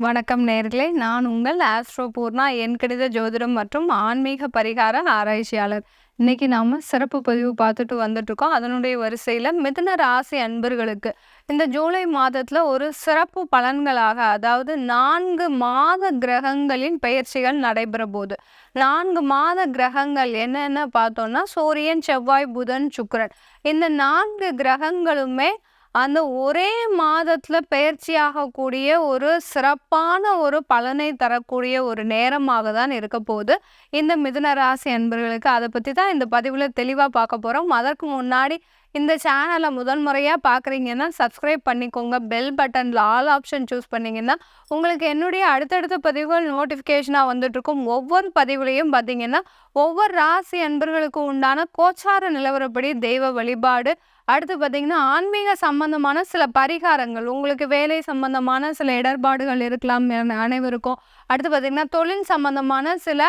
வணக்கம் நேர்களே. நான் உங்கள் ஆஸ்ட்ரோ பூர்ணா என் கணித ஜோதிடம் மற்றும் ஆன்மீக பரிகார ஆராய்ச்சியாளர். இன்னைக்கு நாம சிறப்பு பதிவு பார்த்துட்டு வந்துட்டு இருக்கோம் அதனுடைய வரிசையில் மிதுன ராசி அன்பர்களுக்கு. இந்த ஜூலை மாதத்தில் ஒரு சிறப்பு பலன்களாக அதாவது நான்கு மாத கிரகங்களின் பெயர்ச்சிகள் நடைபெற போகுது. நான்கு மாத கிரகங்கள் என்னென்ன பார்த்தோன்னா சூரியன் செவ்வாய் புதன் சுக்கரன். இந்த நான்கு கிரகங்களுமே அந்த ஒரே மாதத்துல பெயர்ச்சியாகக்கூடிய ஒரு சிறப்பான ஒரு பலனை தரக்கூடிய ஒரு நேரமாக தான் இருக்க போகுது. இந்த மிதுன ராசி அன்பர்களுக்கு அதை பற்றி தான் இந்த பதிவில் தெளிவாக பார்க்க போகிறோம் அதற்கு முன்னாடி இந்த சேனலை முதல் முறையாக பார்க்குறீங்கன்னா சப்ஸ்கிரைப் பண்ணிக்கோங்க. பெல் பட்டனில் ஆல் ஆப்ஷன் சூஸ் பண்ணிங்கன்னா உங்களுக்கு என்னுடைய அடுத்தடுத்த பதிவுகள் நோட்டிஃபிகேஷனாக வந்துட்ருக்கும் ஒவ்வொரு பதிவுலையும் பார்த்தீங்கன்னா ஒவ்வொரு ராசி அன்பர்களுக்கு உண்டான கோச்சார நிலவரப்படி தெய்வ வழிபாடு. அடுத்து பார்த்தீங்கன்னா ஆன்மீக சம்பந்தமான சில பரிகாரங்கள் உங்களுக்கு வேலை சம்பந்தமான சில இடர்பாடுகள் இருக்கலாம் அனைவருக்கும். அடுத்து பார்த்தீங்கன்னா தொழில் சம்பந்தமான சில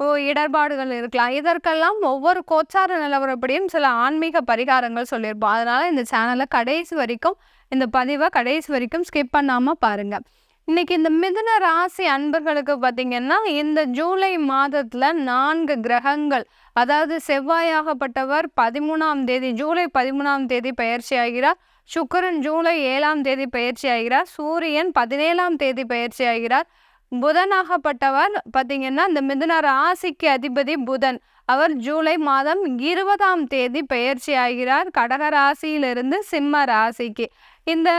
இடர்பாடுகள் இருக்கலாம். இதற்கெல்லாம் ஒவ்வொரு கோச்சார நிலவரப்படியும் சில ஆன்மீக பரிகாரங்கள் சொல்லியிருப்போம். அதனால் இந்த சேனலை கடைசி வரைக்கும் இந்த பதிவை கடைசி வரைக்கும் ஸ்கிப் பண்ணாமல் பாருங்கள் இன்னைக்கு இந்த மிதுன ராசி அன்பர்களுக்கு பார்த்தீங்கன்னா இந்த ஜூலை மாதத்தில் நான்கு கிரகங்கள் அதாவது செவ்வாயாகப்பட்டவர் பதிமூணாம் தேதி ஜூலை பதிமூணாம் தேதி பயிற்சி ஆகிறார். சுக்கரன் ஜூலை ஏழாம் தேதி பயிற்சி ஆகிறார். சூரியன் பதினேழாம் தேதி பயிற்சி ஆகிறார். புதனாகப்பட்டவர் பார்த்தீங்கன்னா இந்த மிதுன ராசிக்கு அதிபதி புதன். அவர் ஜூலை மாதம் இருபதாம் தேதி பெயர்ச்சி ஆகிறார் கடக ராசியிலிருந்து சிம்ம ராசிக்கு. இந்த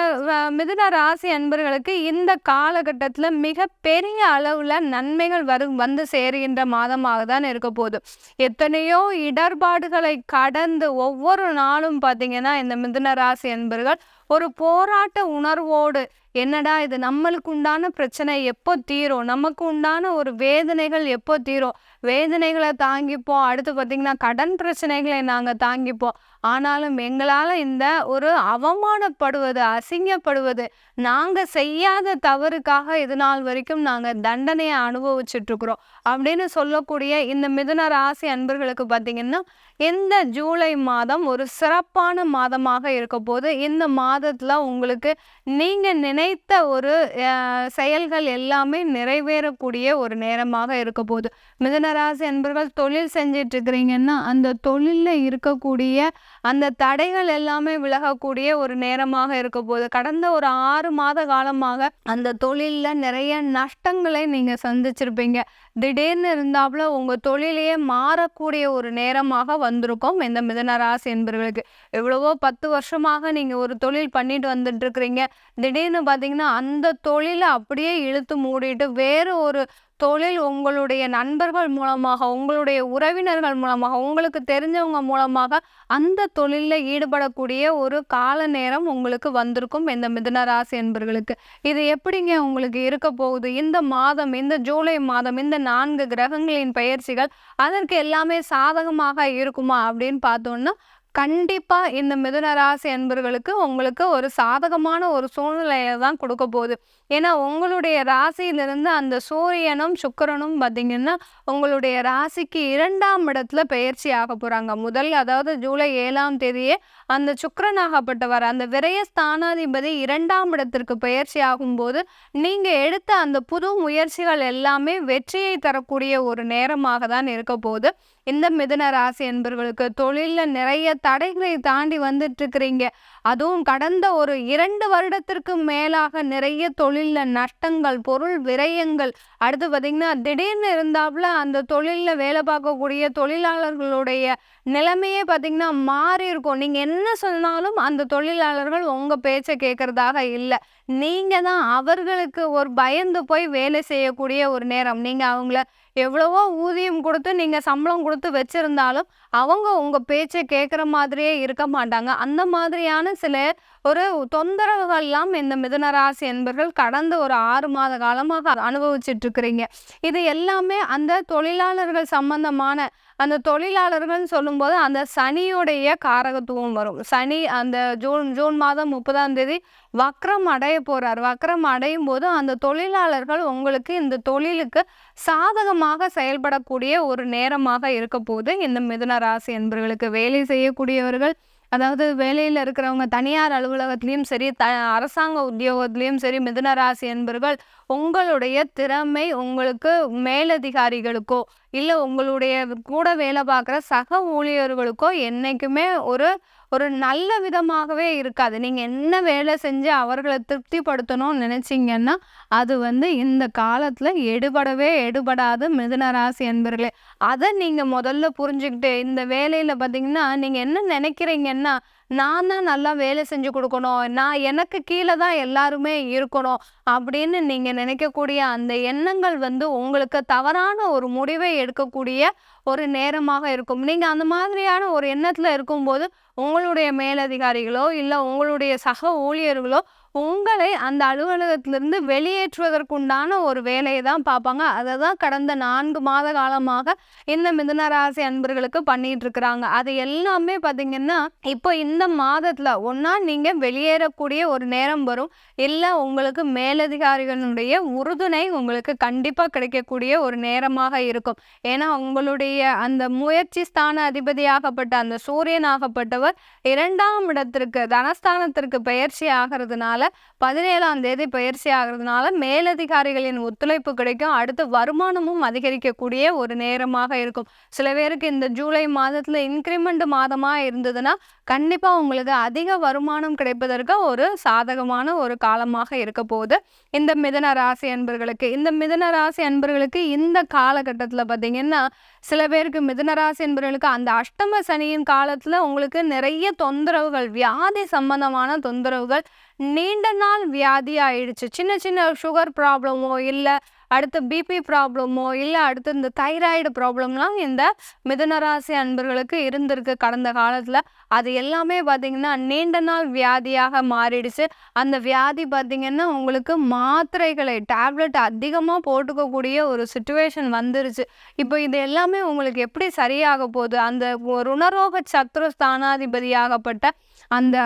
மிதுன ராசி அன்பர்களுக்கு இந்த காலகட்டத்தில் மிக பெரிய அளவில் நன்மைகள் வரும் வந்து சேருகின்ற மாதமாக தான் இருக்க போகுது. எத்தனையோ இடர்பாடுகளை கடந்து ஒவ்வொரு நாளும் பார்த்திங்கன்னா இந்த மிதுன ராசி அன்பர்கள் ஒரு போராட்ட உணர்வோடு என்னடா இது? நம்மளுக்கு உண்டான பிரச்சனை எப்போ தீரும்? நமக்கு உண்டான ஒரு வேதனைகள் எப்போ தீரும்? வேதனைகளை தாங்கிப்போம். அடுத்து பார்த்திங்கன்னா கடன் பிரச்சனைகளை நாங்கள் தாங்கிப்போம். ஆனாலும் எங்களால் இந்த ஒரு அவமானப்படுவது அசிங்கப்படுவது நாங்கள் செய்யாத தவறுக்காக இது நாள் வரைக்கும் நாங்கள் தண்டனையை அனுபவிச்சுட்ருக்குறோம் அப்படின்னு சொல்லக்கூடிய இந்த மிதுன ராசி அன்பர்களுக்கு பார்த்திங்கன்னா இந்த ஜூலை மாதம் ஒரு சிறப்பான மாதமாக இருக்க போது இந்த மாதத்தில் உங்களுக்கு நீங்கள் நினைத்த ஒரு செயல்கள் எல்லாமே நிறைவேறக்கூடிய ஒரு நேரமாக இருக்க போகுது மிதனராசி அன்பர்கள் தொழில் செஞ்சிட்ருக்கிறீங்கன்னா அந்த தொழிலில் இருக்கக்கூடிய அந்த தடைகள் எல்லாமே விலகக்கூடிய ஒரு நேரமாக இருக்க போகுது கடந்த ஒரு ஆறு மாத காலமாக அந்த தொழிலில் நிறைய நஷ்டங்களை நீங்கள் சந்திச்சிருப்பீங்க. திடீர்னு இருந்தாப்புல உங்கள் தொழிலையே மாறக்கூடிய ஒரு நேரமாக வந்திருக்கும் இந்த மிதனராசி என்பவர்களுக்கு எவ்வளவோ பத்து வருஷமாக நீங்கள் ஒரு தொழில் பண்ணிட்டு வந்துட்டு இருக்கிறீங்க திடீர்னு பார்த்தீங்கன்னா அந்த தொழிலை அப்படியே இழுத்து மூடிட்டு வேறு ஒரு தொழில் உங்களுடைய நண்பர்கள் மூலமாக உங்களுடைய உறவினர்கள் மூலமாக உங்களுக்கு தெரிஞ்சவங்க மூலமாக அந்த தொழிலில் ஈடுபடக்கூடிய ஒரு கால நேரம் உங்களுக்கு வந்திருக்கும் இந்த மிதுன ராசி என்பர்களுக்கு. இது எப்படிங்க உங்களுக்கு இருக்க போகுது? இந்த மாதம் இந்த ஜூலை மாதம் இந்த நான்கு கிரகங்களின் பயிற்சிகள் அதற்கு எல்லாமே சாதகமாக இருக்குமா அப்படின்னு பார்த்தோம்னா கண்டிப்பாக இந்த மிதுன ராசி அன்பர்களுக்கு உங்களுக்கு ஒரு சாதகமான ஒரு சூழ்நிலையை தான் கொடுக்க போகுது. ஏன்னா உங்களுடைய ராசியிலிருந்து அந்த சூரியனும் சுக்கிரனும் பார்த்திங்கன்னா உங்களுடைய ராசிக்கு இரண்டாம் இடத்துல பயிற்சி ஆக போகிறாங்க முதல் அதாவது ஜூலை ஏழாம் தேதியே அந்த சுக்கரனாகப்பட்டவர் அந்த விரய ஸ்தானாதிபதி இரண்டாம் இடத்திற்கு பெயர்ச்சி ஆகும்போது நீங்கள் எடுத்த அந்த புது முயற்சிகள் எல்லாமே வெற்றியை தரக்கூடிய ஒரு நேரமாக தான் இருக்க போகுது. இந்த மிதுன ராசி என்பவர்களுக்கு தொழிலில் நிறைய தடைகளை தாண்டி வந்துட்டு இருக்கிறீங்க. அதுவும் கடந்த ஒரு இரண்டு வருடத்திற்கு மேலாக நிறைய தொழிலில் நஷ்டங்கள் பொருள் விரயங்கள். அடுத்து பார்த்தீங்கன்னா திடீர்னு இருந்தாப்புல அந்த தொழிலில் வேலை பார்க்கக்கூடிய தொழிலாளர்களுடைய நிலைமையே பார்த்தீங்கன்னா மாறி இருக்கும். நீங்கள் என்ன சொன்னாலும் அந்த தொழிலாளர்கள் உங்கள் பேச்சை கேட்குறதாக இல்லை. நீங்கள் தான் அவர்களுக்கு ஒரு பயந்து போய் வேலை செய்யக்கூடிய ஒரு நேரம். நீங்கள் அவங்கள எவ்வளவோ ஊதியம் கொடுத்து நீங்கள் சம்பளம் கொடுத்து வச்சுருந்தாலும் அவங்க உங்கள் பேச்சை கேட்குற மாதிரியே இருக்க மாட்டாங்க. அந்த மாதிரியான சில ஒரு தொந்தரவுகள்லாம் இந்த மிதனராசி என்பர்கள் கடந்த ஒரு ஆறு மாத காலமாக அனுபவிச்சுட்டு இருக்கிறீங்க. இது எல்லாமே அந்த தொழிலாளர்கள் சம்பந்தமான அந்த தொழிலாளர்கள்னு சொல்லும்போது அந்த சனியுடைய காரகத்துவம் வரும். சனி அந்த ஜூன் ஜூன் மாதம் முப்பதாம் தேதி வக்ரம் அடைய போகிறார் வக்ரம் அடையும் போது அந்த தொழிலாளர்கள் உங்களுக்கு இந்த தொழிலுக்கு சாதகமாக செயல்படக்கூடிய ஒரு நேரமாக இருக்க போது இந்த மிதுன ராசி என்பவர்களுக்கு வேலை செய்யக்கூடியவர்கள் அதாவது வேலையில் இருக்கிறவங்க தனியார் அலுவலகத்திலையும் சரி, த அரசாங்க உத்தியோகத்திலையும் சரி, மிதுன ராசி உங்களுடைய திறமை உங்களுக்கு மேலதிகாரிகளுக்கோ, இல்லை உங்களுடைய கூட வேலை பார்க்குற சக ஊழியர்களுக்கோ என்றைக்குமே ஒரு ஒரு நல்ல விதமாகவே இருக்காது. நீங்கள் என்ன வேலை செஞ்சு அவர்களை திருப்திப்படுத்தணும்னு நினச்சிங்கன்னா அது வந்து இந்த காலத்தில் எடுபடவே எடுபடாது மிதுனராசி என்பர்களே அதை நீங்கள் முதல்ல புரிஞ்சுக்கிட்டு, இந்த வேலையில் பார்த்தீங்கன்னா, நீங்கள் என்ன நினைக்கிறீங்கன்னா, நான் தான் நல்லா வேலை செஞ்சு கொடுக்கணும் நான் எனக்கு கீழே தான் எல்லாருமே இருக்கணும். அப்படின்னு நீங்க நினைக்கக்கூடிய அந்த எண்ணங்கள் வந்து உங்களுக்கு தவறான ஒரு முடிவை எடுக்கக்கூடிய ஒரு நேரமாக இருக்கும். நீங்க அந்த மாதிரியான ஒரு எண்ணத்துல இருக்கும்போது, உங்களுடைய மேலதிகாரிகளோ, இல்லை உங்களுடைய சக ஊழியர்களோ உங்களை அந்த அலுவலகத்திலிருந்து வெளியேற்றுவதற்குண்டான ஒரு வேலையை தான் பார்ப்பாங்க. அதை தான் கடந்த நான்கு மாத காலமாக இந்த மிதுனராசி அன்பர்களுக்கு பண்ணிட்டு இருக்கிறாங்க. அது எல்லாமே பார்த்தீங்கன்னா, இப்போ இந்த மாதத்தில் ஒன்றா நீங்கள் வெளியேறக்கூடிய ஒரு நேரம் வரும். இல்லை உங்களுக்கு மேலதிகாரிகளுடைய உறுதுணை உங்களுக்கு கண்டிப்பாக கிடைக்கக்கூடிய ஒரு நேரமாக இருக்கும். ஏன்னா, உங்களுடைய அந்த முயற்சி ஸ்தான அதிபதியாகப்பட்ட அந்த சூரியனாகப்பட்டவர் இரண்டாம் இடத்திற்கு தனஸ்தானத்திற்கு பெயர்ச்சி ஆகிறதுனால 17ஆம் தேதி பயிற்சி ஆகிறதுனால மேலதிகாரிகளின் ஒத்துழைப்பு கிடைக்கும். அடுத்து வருமானமும் அதிகரிக்கக்கூடிய ஒரு நேரமாக இருக்கும். சில பேருக்கு இந்த ஜூலை மாதத்துல இன்க்ரிமெண்ட் மாதமா இருந்ததுன்னா, கண்டிப்பா உங்களுக்கு அதிக வருமானம் கிடைப்பதற்கு ஒரு சாதகமான ஒரு காலமாக இருக்க போகுது. இந்த மிதன ராசி அன்பர்களுக்கு. இந்த மிதன ராசி அன்பர்களுக்கு இந்த காலகட்டத்துல பார்த்தீங்கன்னா, சில பேருக்கு மிதன ராசி அன்பர்களுக்கு அந்த அஷ்டம சனியின் காலத்துல உங்களுக்கு நிறைய தொந்தரவுகள், வியாதி சம்பந்தமான தொந்தரவுகள், நீண்ட நாள் வியாதி ஆயிடுச்சு. சின்ன சின்ன சுகர் ப்ராப்ளமோ, இல்லை அடுத்து பிபி ப்ராப்ளமோ, இல்லை அடுத்து இந்த தைராய்டு ப்ராப்ளம்லாம் இந்த மிதனராசி அன்பர்களுக்கு இருந்திருக்கு கடந்த காலத்தில் அது எல்லாமே பார்த்திங்கன்னா நீண்ட நாள் வியாதியாக மாறிடுச்சு. அந்த வியாதி பார்த்திங்கன்னா உங்களுக்கு மாத்திரைகளை டேப்லெட் அதிகமாக போட்டுக்கக்கூடிய ஒரு சுச்சுவேஷன் வந்துருச்சு. இப்போ இது எல்லாமே உங்களுக்கு எப்படி சரியாக போகுது? அந்த ருணரோக சத்ரு ஸ்தானாதிபதியாகப்பட்ட அந்த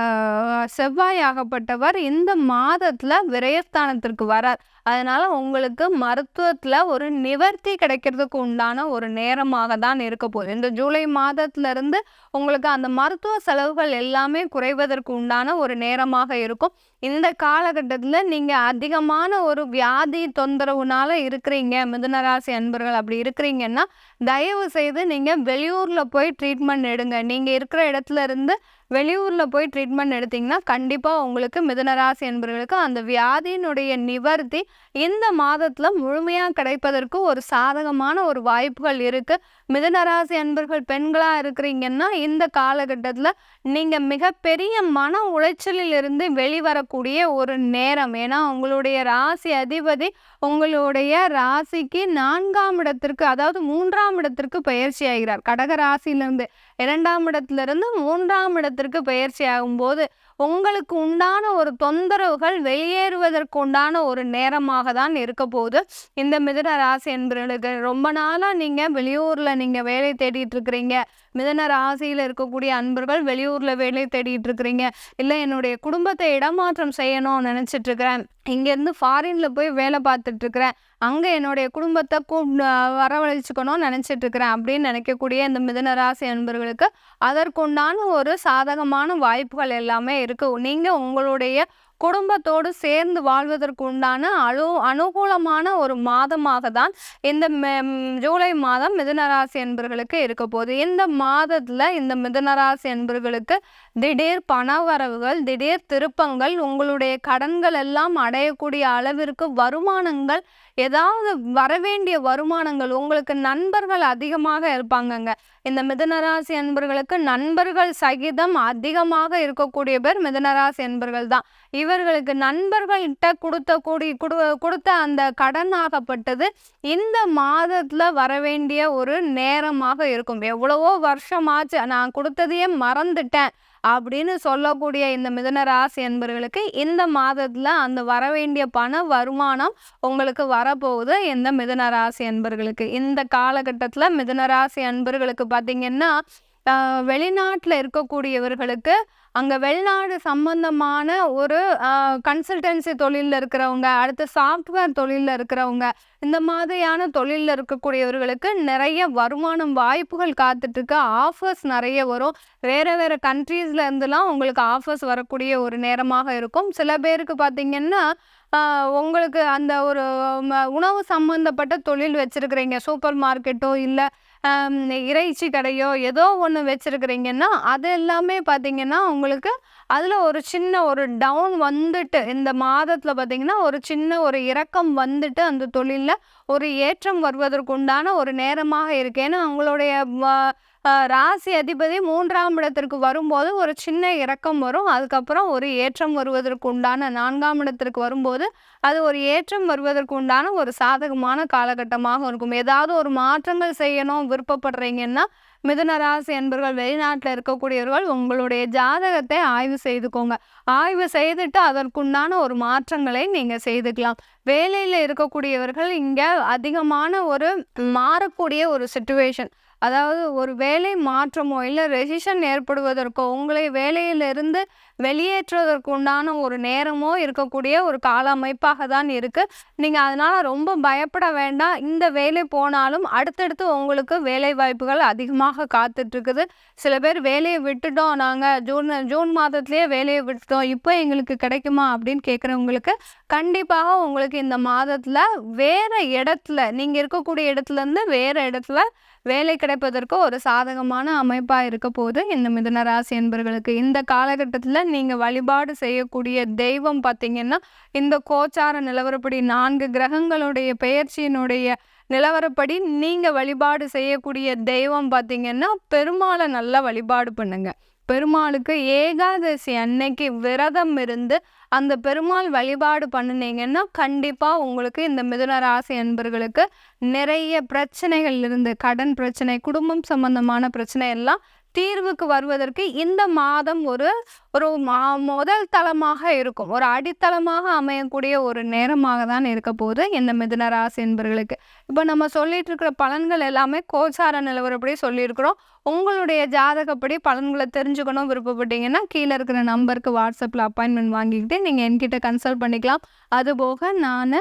செவ்வாய் ஆகப்பட்டவர் இந்த மாதத்துல விரயஸ்தானத்திற்கு வரார். அதனால் உங்களுக்கு மருத்துவத்தில் ஒரு நிவர்த்தி கிடைக்கிறதுக்கு உண்டான ஒரு நேரமாக தான் இருக்க போகுது. இந்த ஜூலை மாதத்துலேருந்து உங்களுக்கு அந்த மருத்துவ செலவுகள் எல்லாமே குறைவதற்கு உண்டான ஒரு நேரமாக இருக்கும். இந்த காலகட்டத்தில் நீங்கள் அதிகமான ஒரு வியாதி தொந்தரவுனால இருக்கிறீங்க, மிதுனராசி அன்பர்கள் அப்படி இருக்கிறீங்கன்னா, தயவு செய்து நீங்கள் வெளியூரில் போய் ட்ரீட்மெண்ட் எடுங்க. நீங்கள் இருக்கிற இடத்துல இருந்து வெளியூரில் போய் ட்ரீட்மெண்ட் எடுத்தீங்கன்னா, கண்டிப்பாக உங்களுக்கு மிதனராசி என்பவர்களுக்கு அன்பர்களுக்கு அந்த வியாதியினுடைய நிவர்த்தி இந்த மாதத்துல முழுமையாக கிடைப்பதற்கு ஒரு சாதகமான ஒரு வாய்ப்புகள் இருக்கு. மிதனராசி அன்பர்கள் பெண்களாக இருக்கிறீங்கன்னா, இந்த காலகட்டத்துல நீங்க மிகப்பெரிய மன உளைச்சலில் இருந்து வெளிவரக்கூடிய ஒரு நேரம். ஏன்னா, உங்களுடைய ராசி அதிபதி உங்களுடைய ராசிக்கு நான்காம் இடத்திற்கு அதாவது மூன்றாம் இடத்திற்கு பயிற்சி ஆகிறார். கடக ராசியிலிருந்து இரண்டாம் இடத்திலிருந்து மூன்றாம் இடத்திற்கு பயிற்சி ஆகும்போது, உங்களுக்கு உண்டான ஒரு தொந்தரவுகள் வெளியேறுவதற்கு உண்டான ஒரு நேரமாக தான் இருக்க போகுது. இந்த மிதுன ராசி என்பவர்களுக்கு ரொம்ப நாளாக நீங்கள் வெளியூரில் நீங்கள் வேலை தேடிட்டு இருக்கிறீங்க. மிதன ராசியில் இருக்கக்கூடிய அன்பர்கள் வெளியூரில் வேலை தேடிட்டு இருக்கிறீங்க. இல்லை என்னுடைய குடும்பத்தை இடமாற்றம் செய்யணும்னு நினச்சிட்டு இருக்கிறேன். இங்கேருந்து ஃபாரின்ல போய் வேலை பார்த்துட்டு இருக்கிறேன். அங்கே என்னுடைய குடும்பத்தை கூ வரவழைச்சுக்கணும்னு நினச்சிட்டு இருக்கிறேன். அப்படின்னு நினைக்கக்கூடிய இந்த மிதன ராசி அன்பர்களுக்கு அதற்குண்டான ஒரு சாதகமான வாய்ப்புகள் எல்லாமே இருக்கு. நீங்கள் உங்களுடைய குடும்பத்தோடு சேர்ந்து வாழ்வதற்கு உண்டான அலு அனுகூலமான ஒரு மாதமாக தான் இந்த மெ ஜூலை மாதம் மிதுனராசி என்பவர்களுக்கு இருக்க போகுது. இந்த மாதத்தில் இந்த மிதுனராசி என்பவர்களுக்கு திடீர் பணவரவுகள், திடீர் திருப்பங்கள், உங்களுடைய கடன்கள் எல்லாம் அடையக்கூடிய அளவிற்கு வருமானங்கள், ஏதாவது வரவேண்டிய வருமானங்கள் உங்களுக்கு நண்பர்கள் அதிகமாக இருப்பாங்கங்க. இந்த மிதனராசி என்பர்களுக்கு அன்பர்களுக்கு நண்பர்கள் சகிதம் அதிகமாக இருக்கக்கூடிய பேர் மிதனராசி என்பர்கள் அன்பர்கள் தான். இவர்களுக்கு நண்பர்கள்கிட்ட கொடுத்த கூடி கொடுத்த அந்த அந்த கடனாகப்பட்டது இந்த மாதத்தில் வரவேண்டிய ஒரு நேரமாக இருக்கும். எவ்வளவோ வருஷமாச்சு நான் கொடுத்ததையே மறந்துட்டேன். அப்படின்னு சொல்லக்கூடிய இந்த மிதன ராசி அன்பர்களுக்கு இந்த மாதத்தில் அந்த வரவேண்டிய பண வருமானம் உங்களுக்கு வரப்போகுது இந்த மிதன ராசி அன்பர்களுக்கு. இந்த காலகட்டத்தில் மிதன ராசி அன்பர்களுக்கு பார்த்தீங்கன்னா, வெளிநாட்டில் இருக்கக்கூடியவர்களுக்கு அங்கே வெளிநாடு சம்பந்தமான ஒரு கன்சல்டன்சி தொழிலில் இருக்கிறவங்க, அடுத்து சாஃப்ட்வேர் தொழிலில் இருக்கிறவங்க, இந்த மாதிரியான தொழிலில் இருக்கக்கூடியவர்களுக்கு நிறைய வருமானம் வாய்ப்புகள் காத்துட்ருக்கு. ஆஃபர்ஸ் நிறைய வரும். வேறு வேறு கண்ட்ரீஸ்லேருந்துலாம் உங்களுக்கு ஆஃபர்ஸ் வரக்கூடிய ஒரு நேரமாக இருக்கும். சில பேருக்கு பார்த்தீங்கன்னா, உங்களுக்கு அந்த ஒரு உணவு சம்மந்தப்பட்ட தொழில் வச்சுருக்கிறீங்க சூப்பர் மார்க்கெட்டோ, இல்லை இறைச்சி கடையோ ஏதோ ஒன்று வச்சிருக்கிறீங்கன்னா, அது எல்லாமே பார்த்தீங்கன்னா, உங்களுக்கு அதில் ஒரு சின்ன ஒரு டவுன் வந்துட்டு இந்த மாதத்தில் பார்த்தீங்கன்னா, ஒரு சின்ன ஒரு இறக்கம் வந்துட்டு அந்த தொழிலில் ஒரு ஏற்றம் வருவதற்குண்டான ஒரு நேரமாக இருக்குது ஏன்னா, அவங்களுடைய ராசி அதிபதி மூன்றாம் இடத்திற்கு வரும்போது ஒரு சின்ன இறக்கம் வரும். அதுக்கப்புறம் ஒரு ஏற்றம் வருவதற்கு உண்டான நான்காம் இடத்திற்கு வரும்போது, அது ஒரு ஏற்றம் வருவதற்கு உண்டான ஒரு சாதகமான காலகட்டமாக இருக்கும். ஏதாவது ஒரு மாற்றங்கள் செய்யணும் விருப்பப்படுறீங்கன்னா, மிதுன என்பர்கள் வெளிநாட்டில் இருக்கக்கூடியவர்கள் உங்களுடைய ஜாதகத்தை ஆய்வு செய்துக்கோங்க. ஆய்வு செய்துட்டு அதற்குண்டான ஒரு மாற்றங்களை நீங்கள் செய்துக்கலாம். வேலையில் இருக்கக்கூடியவர்கள் இங்கே அதிகமான ஒரு மாறக்கூடிய ஒரு சுச்சுவேஷன் அதாவது ஒரு வேலை மாற்றமோ, இல்லை ரெசிஷன் ஏற்படுவதற்கோ, உங்களை வேலையிலிருந்து வெளியேற்றுவதற்கு உண்டான ஒரு நேரமோ இருக்கக்கூடிய ஒரு கால அமைப்பாக தான் இருக்குது நீங்கள் அதனால் ரொம்ப பயப்பட வேண்டாம். இந்த வேலை போனாலும் அடுத்தடுத்து உங்களுக்கு வேலை வாய்ப்புகள் அதிகமாக காத்துட்ருக்குது. சில பேர் வேலையை விட்டுட்டோம் நாங்கள் ஜூன் ஜூன் மாதத்துலேயே வேலையை விட்டுட்டோம். இப்போ எங்களுக்கு கிடைக்குமா? அப்படின்னு கேட்குறவங்களுக்கு கண்டிப்பாக உங்களுக்கு இந்த மாதத்தில் வேற இடத்துல நீங்கள் இருக்கக்கூடிய இடத்துலேருந்து வேறு இடத்துல வேலை கிடைப்பதற்கு ஒரு சாதகமான அமைப்பாக இருக்க போது இந்த மிதனராசி என்பர்களுக்கு இந்த காலகட்டத்தில் நீங்க வழிபாடு செய்யக்கூடிய தெய்வம் பார்த்தீங்கன்னா, இந்த கோச்சார நிலவரப்படி நான்கு கிரகங்களுடைய பெயர்ச்சியினுடைய நிலவரப்படி நீங்க வழிபாடு செய்யக்கூடிய தெய்வம் பார்த்தீங்கன்னா, பெருமாளை நல்லா வழிபாடு பண்ணுங்க. பெருமாளுக்கு ஏகாதசி அன்னைக்கு விரதம் இருந்து, அந்த பெருமாள் வழிபாடு பண்ணுனீங்கன்னா, கண்டிப்பா உங்களுக்கு இந்த மிதுன ராசி அன்பர்களுக்கு நிறைய பிரச்சனைகள் இருந்து கடன் பிரச்சனை, குடும்பம் சம்பந்தமான பிரச்சனை எல்லாம் தீர்வுக்கு வருவதற்கு இந்த மாதம் ஒரு ஒரு மா முதல் தளமாக இருக்கும். ஒரு அடித்தளமாக அமையக்கூடிய ஒரு நேரமாக தான் இருக்க போகுது இந்த மிதுன ராசி இப்போ நம்ம சொல்லிட்டு இருக்கிற பலன்கள் எல்லாமே கோச்சார நிலவரப்படி சொல்லியிருக்கிறோம். உங்களுடைய ஜாதகப்படி பலன்களை தெரிஞ்சுக்கணும் விருப்பப்பட்டீங்கன்னா, கீழே இருக்கிற நம்பருக்கு வாட்ஸ்அப்பில் அப்பாயின்மெண்ட் வாங்கிக்கிட்டு நீங்கள் என்கிட்ட கன்சல்ட் பண்ணிக்கலாம். அதுபோக நான்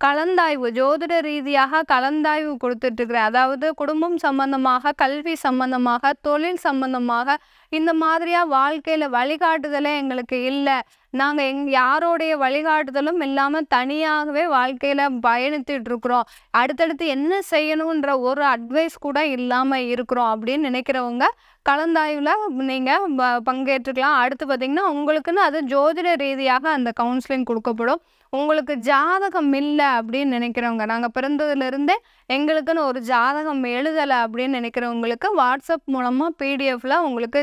கலந்தாய்வு ஜோதிட ரீதியாக கலந்தாய்வு கொடுத்துட்ருக்குறேன் அதாவது குடும்பம் சம்பந்தமாக, கல்வி சம்பந்தமாக, தொழில் சம்பந்தமாக இந்த மாதிரியாக வாழ்க்கையில் வழிகாட்டுதலே எங்களுக்கு இல்லை நாங்கள் எங் யாரோடைய வழிகாட்டுதலும் இல்லாமல் தனியாகவே வாழ்க்கையில் பயணித்துட்ருக்கிறோம். அடுத்தடுத்து என்ன செய்யணுன்ற ஒரு அட்வைஸ் கூட இல்லாமல் இருக்கிறோம் அப்படின்னு நினைக்கிறவங்க, கலந்தாய்வில் நீங்கள் ப பங்கேற்றுக்கலாம். அடுத்து பார்த்திங்கன்னா உங்களுக்குன்னு அது ஜோதிட ரீதியாக அந்த கவுன்சிலிங் கொடுக்கப்படும் உங்களுக்கு ஜாதகம் இல்லை அப்படின்னு நினைக்கிறவங்க, நாங்கள் பிறந்ததுலேருந்தே எங்களுக்குன்னு ஒரு ஜாதகம் எழுதலை அப்படின்னு நினைக்கிறவங்களுக்கு, வாட்ஸ்அப் மூலமாக பிடிஎஃபில் உங்களுக்கு